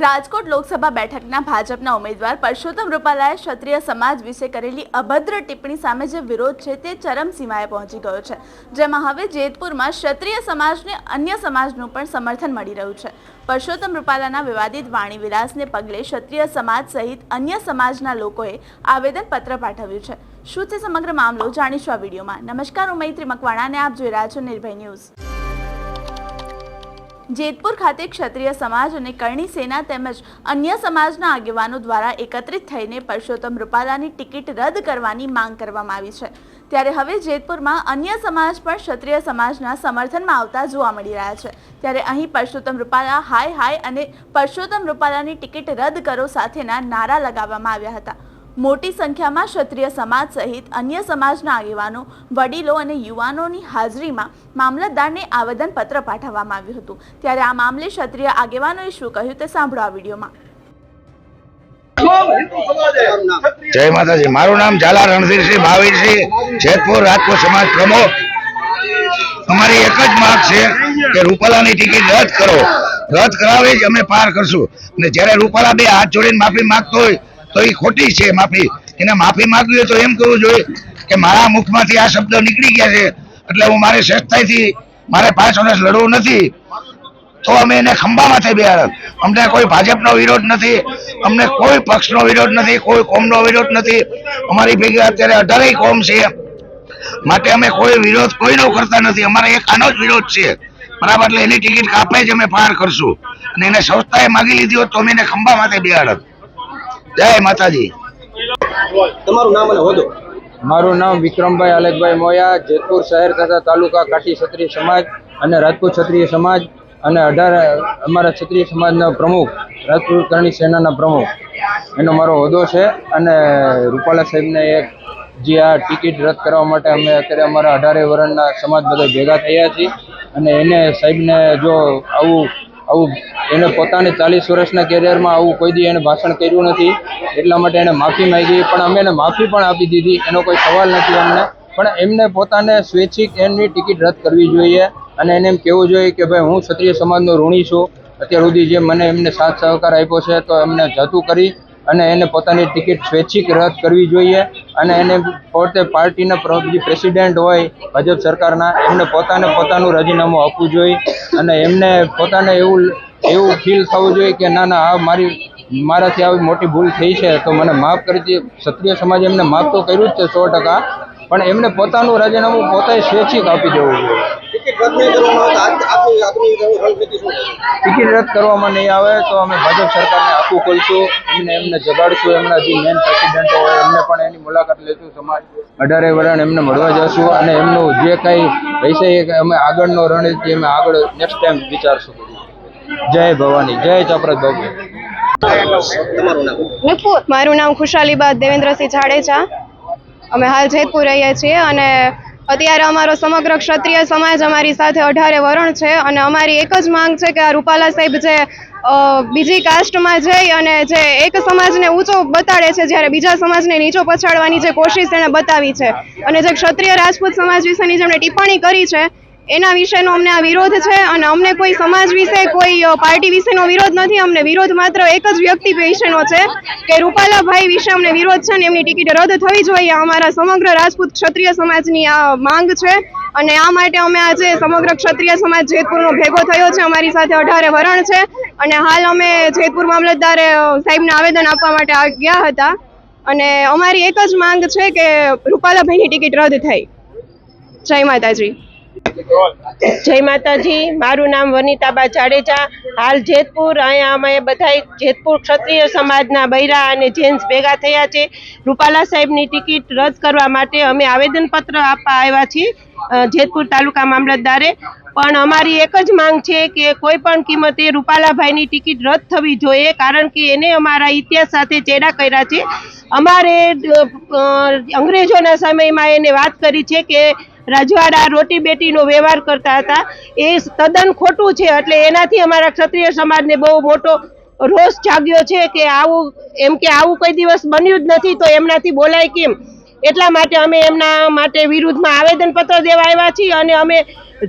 રાજકોટ લોકસભા બેઠકના ભાજપના ઉમેદવાર પરસોત્તમ રૂપાલાએ ક્ષત્રિય સમાજ વિશે કરેલી અભદ્ર ટિપ્પણી સામે જે વિરોધ છે તે ચરમસીમાએ પહોંચી ગયો છે. જેમાં હવે જેતપુરમાં ક્ષત્રિય સમાજને અન્ય સમાજનું પણ સમર્થન મળી રહ્યું છે. પરસોત્તમ રૂપાલાના વિવાદિત વાણી વિલાસને પગલે ક્ષત્રિય સમાજ સહિત અન્ય સમાજના લોકોએ આવેદનપત્ર પાઠવ્યું છે. શું છે સમગ્ર મામલો? જાણીશું આ વિડીયોમાં. નમસ્કાર, હું મૈત્રી મકવાણા અને આપ જોઈ રહ્યા છો નિર્ભય ન્યૂઝ. જેતપુર ખાતે ક્ષત્રિય સમાજ અને કરણી સેના તેમજ અન્ય સમાજના આગેવાનો દ્વારા એકત્રિત થઈને પરસોત્તમ રૂપાલાની ટિકિટ રદ કરવાની માંગ કરવામાં આવી છે. ત્યારે હવે જેતપુરમાં અન્ય સમાજ પણ ક્ષત્રિય સમાજના સમર્થનમાં આવતા જોવા મળી રહ્યા છે. ત્યારે અહીં પરસોત્તમ રૂપાલા હાય હાય અને પરસોત્તમ રૂપાલાની ટિકિટ રદ કરો સાથેના નારા લગાવવામાં આવ્યા હતા. મોટી સંખ્યામાં ક્ષત્રિય સમાજ સહિત અન્ય સમાજના આગેવાનો, વડીલો અને યુવાનોની હાજરીમાં મામલતદારને આવેદનપત્ર પાઠવવામાં આવ્યું હતું. ત્યારે આ મામલે ક્ષત્રિય આગેવાનોએ શું કહ્યું તે સાંભળો આ વિડીયોમાં. જય માતાજી. મારું નામ ઝાલા રણધીરસિંહ ભાવીરસિંહ જેતપુર રાજકોટ સમાજ પ્રમુખ. અમારી એક જ માંગ છે કે રૂપાલાની ટિકિટ રદ કરો. રદ કરાવી જ અમે પાર કરશું. અને જ્યારે રૂપાલા બે હાથ જોડીને માફી માંગતો હોય તો એ ખોટી છે, માફી. એને માફી માંગવી તો એમ કરવું જોઈએ કે મારા મુખમાંથી આ શબ્દ નીકળી ગયા છે. એટલે હું મારી શ્રેષ્ઠતાથી મારે પાંચ વર્ષ લડવું નથી. તો અમે એને ખંભામાંથી બેહાડત અમને કોઈ ભાજપનો વિરોધ નથી. અમને કોઈ પક્ષનો વિરોધ નથી, કોઈ કોમનો વિરોધ નથી. અમારી ભેગી અત્યારે અઢારેય કોમ છે. માટે અમે કોઈ વિરોધ કોઈનો કરતા નથી. અમારે એક આનો જ વિરોધ છે. બરાબર, એટલે એની ટિકિટ કાપે જ અમે પાર કરશું. અને એને સંસ્થાએ માગી લીધી હોત તો અમે એને ખંભામાંથી બેહાડત. જય માતાજી. તમારું નામ અને હોદ્દો. મારું નામ વિક્રમભાઈ અલેકભાઈ મોયા જેતપુર શહેર તથા તાલુકા કાઠી ક્ષત્રિય સમાજ અને રાજપૂત ક્ષત્રિય સમાજ અને અઢાર અમારા ક્ષત્રિય સમાજના પ્રમુખ રાજપૂત કરણી સેનાના પ્રમુખ. એનો મારો હોદ્દો છે અને રૂપાલા સાહેબને એક જે આ ટિકિટ રદ કરવા માટે અમે અત્યારે અમારા અઢારે વર્ણના સમાજ બધા ભેગા થયા છીએ અને એને સાહેબને જો આવું આવું એને પોતાની ચાલીસ વર્ષના કેરિયરમાં આવું કોઈ દી એને ભાષણ કર્યું નથી, એટલા માટે એને માફી માંગી, પણ અમે એને માફી પણ આપી દીધી, એનો કોઈ સવાલ નથી અમને. પણ એમને પોતાને સ્વૈચ્છિક એમની ટિકિટ રદ કરવી જોઈએ અને એને એમ કહેવું જોઈએ કે ભાઈ હું ક્ષત્રિય સમાજનો ઋણી છું. અત્યાર સુધી જે મને એમને સાથ સહકાર આપ્યો છે તો એમને જતું કરી અને એને પોતાની ટિકિટ સ્વૈચ્છિક રદ કરવી જોઈએ. અને એને પોતે પાર્ટીના પ્ર- જે પ્રેસિડેન્ટ હોય, ભાજપ સરકારના, એમને પોતાને પોતાનું રાજીનામું આપવું જોઈએ અને એમને પોતાને એવું એવું ફીલ થવું જોઈએ કે ના ના, આ મારી, મારાથી આવી મોટી ભૂલ થઈ છે, તો મને માફ કરી દે ક્ષત્રિય સમાજે એમને માફ તો કર્યું જ છે, સો ટકા. પણ એમને પોતાનું રાજીનામું પોતે સ્વૈચ્છિક આપી દેવું જોઈએ. ટિકિટ રદ કરવામાં નહીં આવે તો અમે ભાજપ સરકારને આખું ખોલશું એમને એમને જગાડશું એમના જે મેન પ્રેસિડેન્ટ હોય એમને પણ એની મુલાકાત લેશું સમાજ અઢારે વરણ એમને મળવા જશું અને એમનું જે કંઈ રહેશે એ અમે આગળનો રણનીતિ અમે આગળ નેક્સ્ટ ટાઈમ વિચારશું. જય ભવાની જય ચપરત બાબુ તમારું નામ? ખુશાલી મારું નામ ખુશાલીબા દેવેન્દ્રસિંહ જાડેજા. અમે હાલ જયપુર રહીએ છીએ અને અત્યારે અમારો સમગ્ર ક્ષત્રિય સમાજ અમારી સાથે અઢારે વરણ છે અને અમારી એક જ માંગ છે કે આ રૂપાલા સાહેબ જે બીજી કાસ્ટમાં જઈ અને જે એક સમાજને ઊંચો બતાડે છે, જ્યારે બીજા સમાજને નીચો પછાડવાની જે કોશિશ એણે બતાવી છે. અને જે ક્ષત્રિય રાજપૂત સમાજ વિશેની જેમણે ટિપ્પણી કરી છે એના વિશેનો અમને આ વિરોધ છે અને અમને કોઈ સમાજ વિશે કોઈ પાર્ટી વિશેનો વિરોધ નથી. અમને વિરોધ માત્ર એક જ વ્યક્તિ વિશેનો છે કે રૂપાલાભાઈ વિશે અમને વિરોધ છે ને એમની ટિકિટ રદ થવી જોઈએ. અમારા સમગ્ર રાજપૂત ક્ષત્રિય સમાજની આ માંગ છે અને આ માટે અમે આજે સમગ્ર ક્ષત્રિય સમાજ જેતપુરનો ભેગો થયો છે. અમારી સાથે અઢારે વરણ છે અને હાલ અમે જેતપુર મામલતદારે સાહેબને આવેદન આપવા માટે ગયા હતા. અને અમારી એક જ માંગ છે કે રૂપાલાભાઈની ટિકિટ રદ થઈ. જય માતાજી. જય માતાજી, મારું નામ વનિતાબા જાડેજા. હાલ જેતપુર, અહીંયા અમે બધા જેતપુર ક્ષત્રિય સમાજના બૈરા અને જેન્ટ્સ ભેગા થયા છે. રૂપાલા સાહેબની ટિકિટ રદ કરવા માટે અમે આવેદનપત્ર આપવા આવ્યા છીએ જેતપુર તાલુકા મામલતદારે. પણ અમારી એક જ માંગ છે કે કોઈ પણ કિંમતે રૂપાલાભાઈની ટિકિટ રદ થવી જોઈએ, કારણ કે એને અમારા ઇતિહાસ સાથે ચેડા કર્યા છે. અમારે અંગ્રેજોના સમયમાં એને વાત કરી છે કે રજવાડા રોટી બેટીનો વ્યવહાર કરતા હતા. એ તદ્દન ખોટું છે, એટલે એનાથી અમારા ક્ષત્રિય સમાજને બહુ મોટો રોષ જાગ્યો છે કે આવું, એમ કે આવું કોઈ દિવસ બન્યું જ નથી, તો એમનાથી બોલાય કેમ? એટલા માટે અમે એમના માટે વિરુદ્ધમાં આવેદનપત્ર દેવા આવ્યા છીએ અને અમે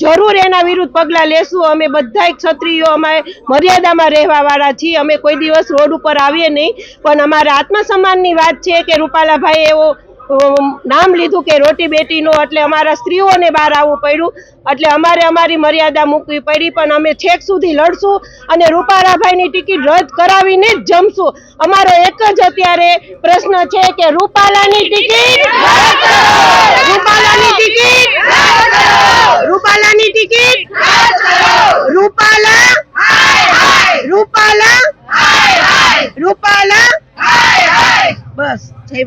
જરૂર એના વિરુદ્ધ પગલાં લેશું. અમે બધા ક્ષત્રિયો અમે મર્યાદામાં રહેવાવાળા છીએ. અમે કોઈ દિવસ રોડ ઉપર આવીએ નહીં. પણ અમારા આત્મસન્માનની વાત છે કે રૂપાલાભાઈ એવો નામ લીધું કે રોટી બેટીનો એટલે અમારા સ્ત્રીઓને બહાર આવવું પડ્યું. એટલે અમારે અમારી મર્યાદા મૂકવી પડી, પણ અમે છેક સુધી લડશું અને રૂપાલાભાઈની ટિકિટ રદ કરાવીને જ જમશું. અમારો એક જ અત્યારે પ્રશ્ન છે કે રૂપાલાની ટિકિટ રૂપાલાની ટિકિટ રૂપાલાની ટિકિટ રદ કરો! રૂપાલા રૂપાલા રૂપાલા બસ જય